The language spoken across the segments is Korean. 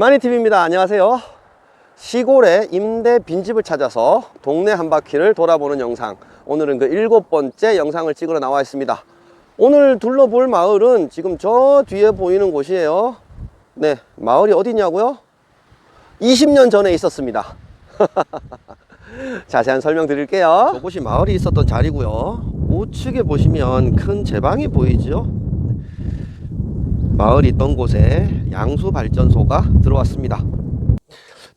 마니TV입니다. 안녕하세요. 시골에 임대 빈집을 찾아서 동네 한 바퀴를 돌아보는 영상. 오늘은 그 일곱 번째 영상을 찍으러 나와 있습니다. 오늘 둘러볼 마을은 지금 저 뒤에 보이는 곳이에요. 네, 마을이 어디냐고요? 20년 전에 있었습니다. 자세한 설명 드릴게요. 저곳이 마을이 있었던 자리고요. 우측에 보시면 큰 제방이 보이죠? 마을이 있던 곳에 양수 발전소가 들어왔습니다.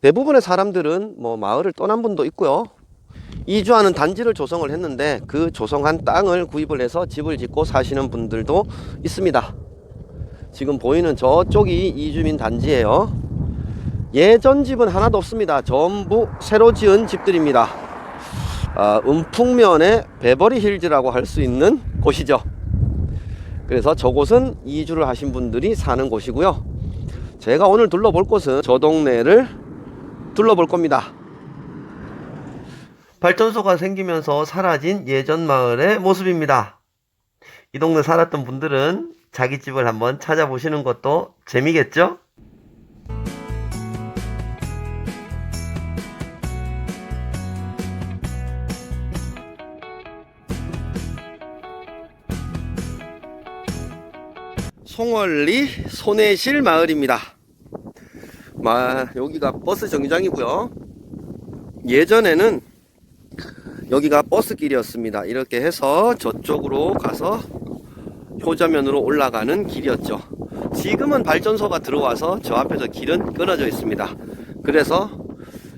대부분의 사람들은 뭐 마을을 떠난 분도 있고요. 이주하는 단지를 조성을 했는데 그 조성한 땅을 구입을 해서 집을 짓고 사시는 분들도 있습니다. 지금 보이는 저쪽이 이주민 단지예요. 예전 집은 하나도 없습니다. 전부 새로 지은 집들입니다. 아, 음풍면의 베버리 힐즈라고 할 수 있는 곳이죠. 그래서 저곳은 이주를 하신 분들이 사는 곳이고요. 제가 오늘 둘러볼 곳은 저 동네를 둘러볼 겁니다. 발전소가 생기면서 사라진 예전 마을의 모습입니다. 이 동네 살았던 분들은 자기 집을 한번 찾아보시는 것도 재미겠죠? 송월리 소내실 마을입니다. 마, 여기가 버스 정류장이고요. 예전에는 여기가 버스길이었습니다. 이렇게 해서 저쪽으로 가서 효자면으로 올라가는 길이었죠. 지금은 발전소가 들어와서 저 앞에서 길은 끊어져 있습니다. 그래서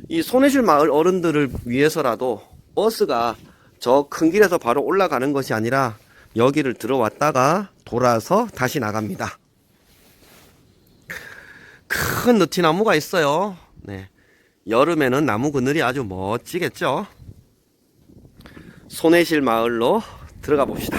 이 손해실 마을 어른들을 위해서라도 버스가 저 큰 길에서 바로 올라가는 것이 아니라 여기를 들어왔다가 돌아서 다시 나갑니다. 큰 느티나무가 있어요. 네. 여름에는 나무 그늘이 아주 멋지겠죠. 소내실 마을로 들어가 봅시다.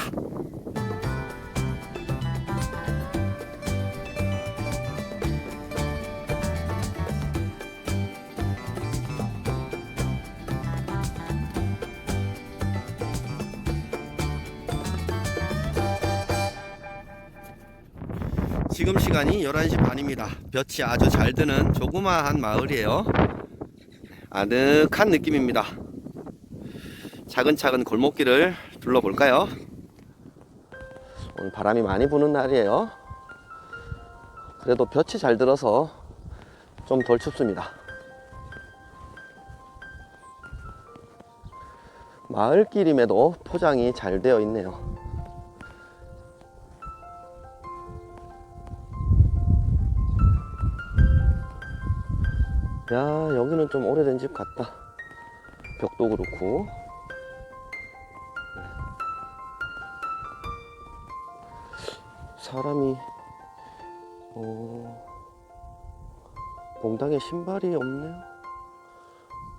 지금 시간이 11시 반입니다. 볕이 아주 잘 드는 조그마한 마을이에요. 아늑한 느낌입니다. 차근차근 골목길을 둘러볼까요? 오늘 바람이 많이 부는 날이에요. 그래도 볕이 잘 들어서 좀 덜 춥습니다. 마을길임에도 포장이 잘 되어 있네요. 여기는 좀 오래된 집 같다. 벽도 그렇고. 사람이 어 봉당에 신발이 없네요.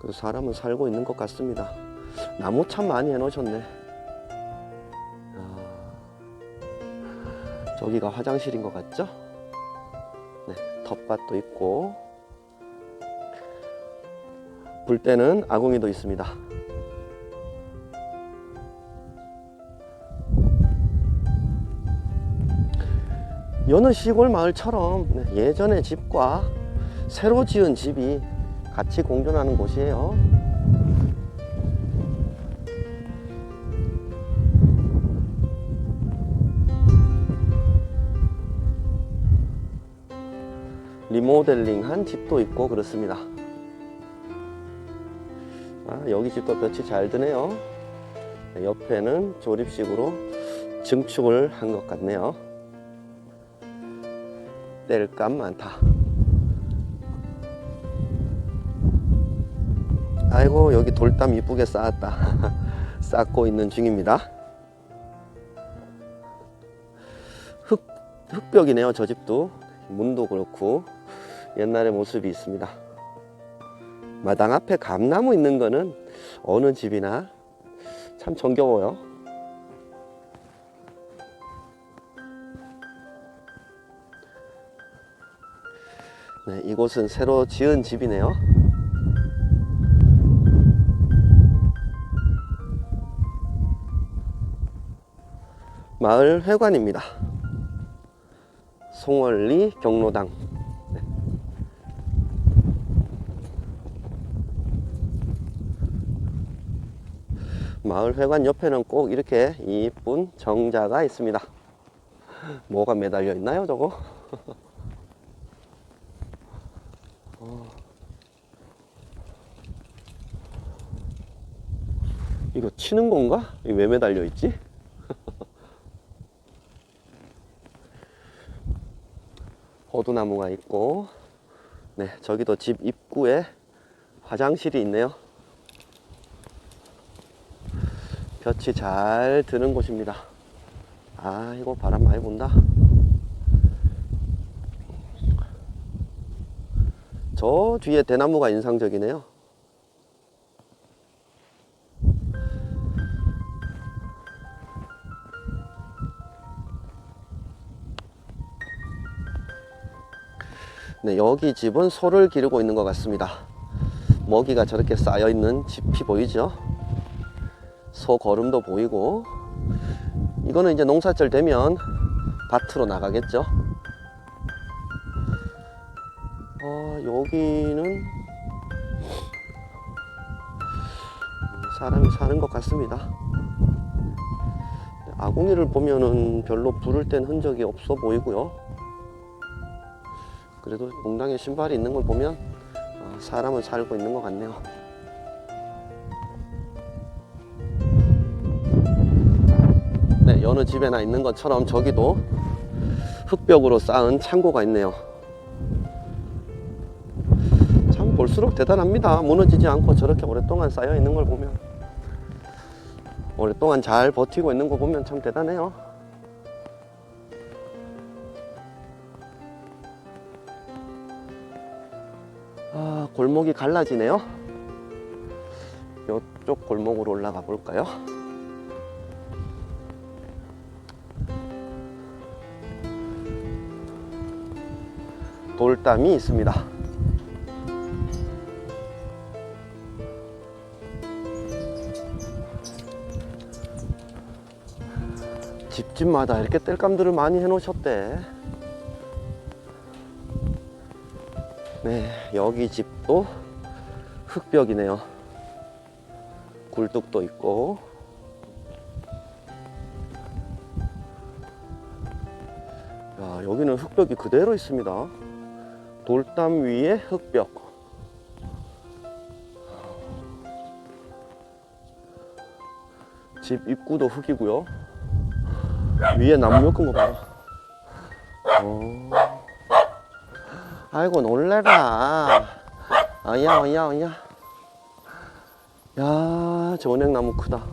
그래서 사람은 살고 있는 것 같습니다. 나무 참 많이 해놓으셨네. 야, 저기가 화장실인 것 같죠? 네 텃밭도 있고 불 때는 아궁이도 있습니다. 여느 시골 마을처럼 네, 예전의 집과 새로 지은 집이 같이 공존하는 곳이에요. 리모델링한 집도 있고 그렇습니다. 아, 여기 집도 볕이 잘 드네요. 네, 옆에는 조립식으로 증축을 한 것 같네요. 뗄감 많다. 아이고 여기 돌담 이쁘게 쌓았다. 쌓고 있는 중입니다. 흙 흙벽이네요. 저 집도 문도 그렇고 옛날의 모습이 있습니다. 마당 앞에 감나무 있는 거는 어느 집이나 참 정겨워요. 네, 이곳은 새로 지은 집이네요. 마을 회관입니다. 송월리 경로당. 마을 회관 옆에는 꼭 이렇게 이쁜 정자가 있습니다. 뭐가 매달려 있나요, 저거? 어. 이거 치는 건가? 왜 매달려 있지? 호두나무가 있고, 네, 저기도 집 입구에 화장실이 있네요. 볕이 잘 드는 곳입니다. 아, 이거 바람 많이 분다. 저 뒤에 대나무가 인상적이네요. 네, 여기 집은 소를 기르고 있는 것 같습니다. 먹이가 저렇게 쌓여 있는 집이 보이죠? 소 거름도 보이고, 이거는 이제 농사철 되면 밭으로 나가겠죠? 어, 여기는 사람이 사는 것 같습니다. 아궁이를 보면은 별로 불을 땐 흔적이 없어 보이고요. 그래도 공당에 신발이 있는 걸 보면 어, 사람은 살고 있는 것 같네요. 여느 집에나 있는 것처럼 저기도 흙벽으로 쌓은 창고가 있네요. 참 볼수록 대단합니다. 무너지지 않고 저렇게 오랫동안 쌓여 있는 걸 보면 오랫동안 잘 버티고 있는 거 보면 참 대단해요. 아, 골목이 갈라지네요. 이쪽 골목으로 올라가 볼까요? 돌담이 있습니다. 집집마다 이렇게 땔감들을 많이 해 놓으셨대. 네, 여기 집도 흙벽이네요. 굴뚝도 있고. 야, 여기는 흙벽이 그대로 있습니다. 돌담 위에 흙벽. 집 입구도 흙이고요. 위에 나무 엮은 거 봐라. 어. 아이고 놀래라. 어야 어야 어야. 야, 저 은행나무 크다.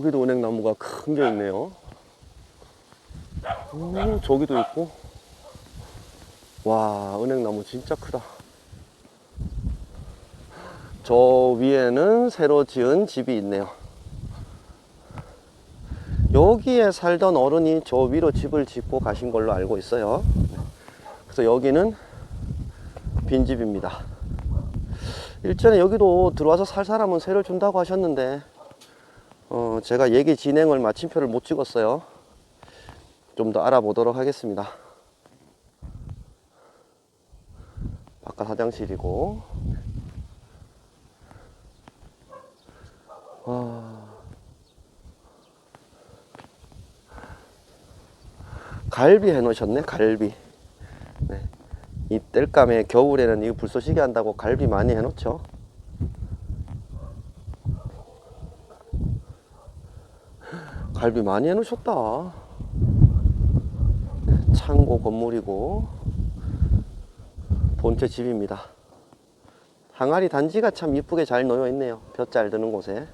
여기도 은행나무가 큰 게 있네요. 오, 저기도 있고. 와, 은행나무 진짜 크다. 저 위에는 새로 지은 집이 있네요. 여기에 살던 어른이 저 위로 집을 짓고 가신 걸로 알고 있어요. 그래서 여기는 빈집입니다. 일전에 여기도 들어와서 살 사람은 세를 준다고 하셨는데, 어, 제가 얘기 진행을 마침표를 못 찍었어요. 좀 더 알아보도록 하겠습니다. 바깥 화장실이고. 와. 갈비 해놓으셨네, 갈비. 네. 이 땔감에 겨울에는 이거 불쏘시개 한다고 갈비 많이 해놓죠. 갈비 많이 해놓으셨다. 네, 창고 건물이고 본체 집입니다. 항아리 단지가 참 이쁘게 잘 놓여 있네요. 볕 잘 드는 곳에.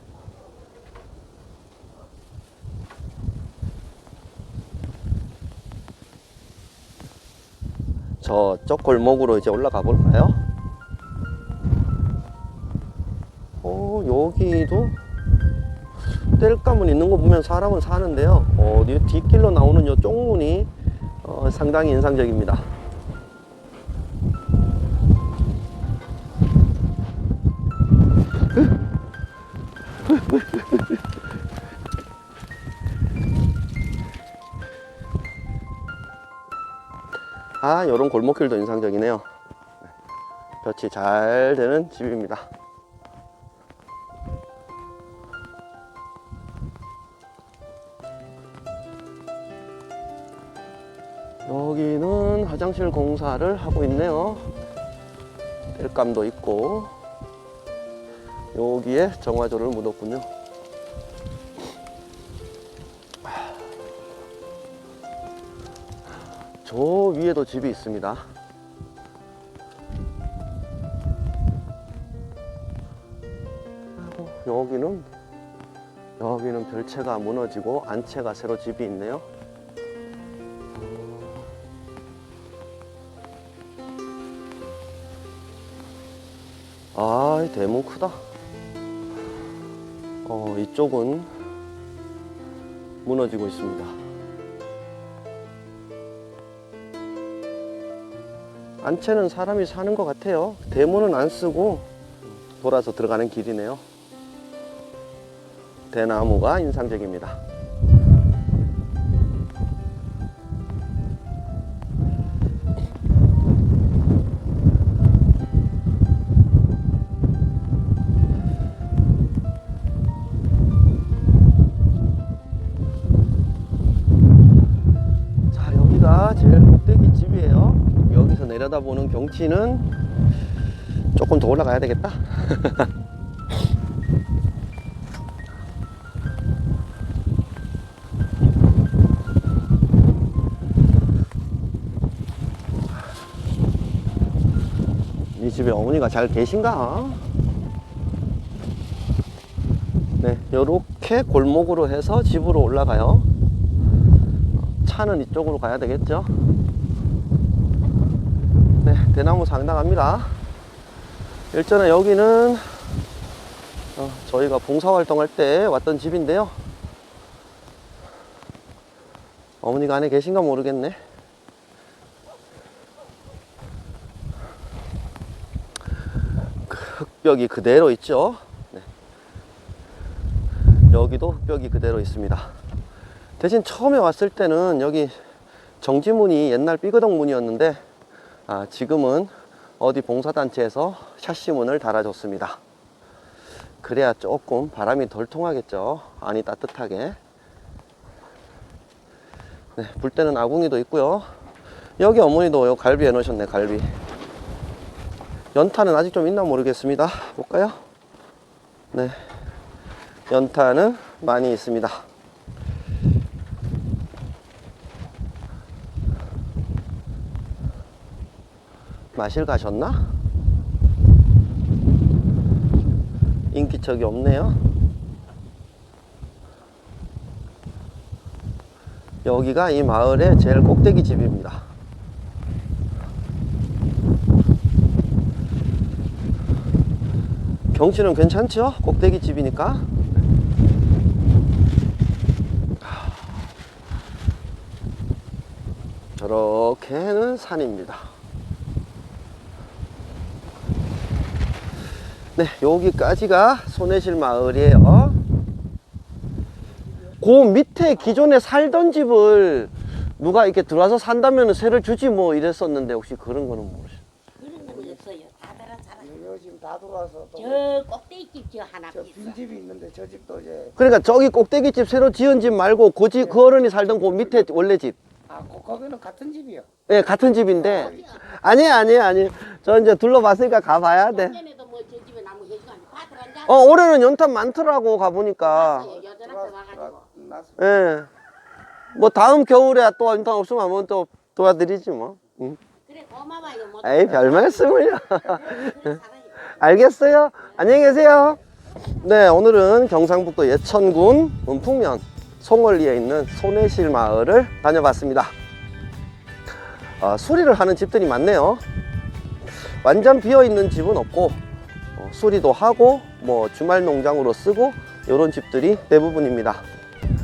저쪽 골목으로 이제 올라가 볼까요? 사람은 사는데요. 어디 뒷길로 나오는 요 쪽문이 어, 상당히 인상적입니다. 아, 요런 골목길도 인상적이네요. 네, 볕이 잘 되는 집입니다. 화장실 공사를 하고 있네요. 땔감도 있고 여기에 정화조를 묻었군요. 저 위에도 집이 있습니다. 여기는 여기는 별채가 무너지고 안채가 새로 집이 있네요. 아, 이 대문 크다. 어, 이쪽은 무너지고 있습니다. 안채는 사람이 사는 것 같아요. 대문은 안 쓰고 돌아서 들어가는 길이네요. 대나무가 인상적입니다. 경치는 조금 더 올라가야 되겠다. 이 집에 어머니가 잘 계신가? 네, 요렇게 골목으로 해서 집으로 올라가요. 차는 이쪽으로 가야 되겠죠? 네, 대나무 상당합니다. 일전에 여기는 어, 저희가 봉사활동할 때 왔던 집인데요. 어머니가 안에 계신가 모르겠네. 그 흙벽이 그대로 있죠. 네. 여기도 흙벽이 그대로 있습니다. 대신 처음에 왔을 때는 여기 정지문이 옛날 삐그덕 문이었는데 아, 지금은 어디 봉사단체에서 샤시문을 달아줬습니다. 그래야 조금 바람이 덜 통하겠죠. 안이 따뜻하게. 네, 불 때는 아궁이도 있고요. 여기 어머니도 요 갈비 해놓으셨네, 갈비. 연탄은 아직 좀 있나 모르겠습니다. 볼까요? 네. 연탄은 많이 있습니다. 마실 가셨나? 인기척이 없네요. 여기가 이 마을의 제일 꼭대기 집입니다. 경치는 괜찮죠? 꼭대기 집이니까. 저렇게는 산입니다. 네, 여기까지가 소내실 마을이에요. 그 밑에 기존에 살던 집을 누가 이렇게 들어와서 산다면 세를 주지 뭐 이랬었는데 혹시 그런 거는 모르시죠? 그런 건 없어요. 다들한 사람. 요즘 다 들어와서 저 꼭대기집 저 하나 저 있어. 빈집이 있는데 저 집도 이제 그러니까 저기 꼭대기 집 새로 지은 집 말고 그, 집, 그 어른이 살던 그 밑에 원래 집. 아 거- 거기는 같은 집이요. 예, 같은 집인데. 아니에요, 아니에요, 아니에요. 저 이제 둘러봤으니까 가봐야 돼. 전에도 뭐 저 집에 나무 해주고 다들 앉아. 어, 올해는 연탄 많더라고, 가보니까. 여전한테 예. 뭐 다음 겨울에 또 연탄 없으면 한번 또 도와드리지 뭐. 응. 그래 고마워요. 뭐. 에이, 별 말씀을요. 알겠어요. 안녕히 계세요. 네, 오늘은 경상북도 예천군 은풍면 송월리에 있는 소내실 마을을 다녀봤습니다. 아, 수리를 하는 집들이 많네요. 완전 비어 있는 집은 없고 어, 수리도 하고 뭐 주말 농장으로 쓰고 이런 집들이 대부분입니다.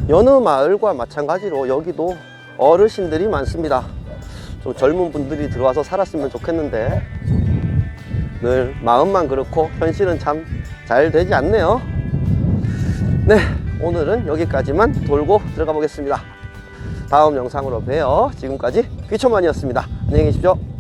여느 마을과 마찬가지로 여기도 어르신들이 많습니다. 좀 젊은 분들이 들어와서 살았으면 좋겠는데 늘 마음만 그렇고 현실은 참 잘 되지 않네요. 네, 오늘은 여기까지만 돌고 들어가 보겠습니다. 다음 영상으로 봬요. 지금까지 귀초만이었습니다. 안녕히 계십시오.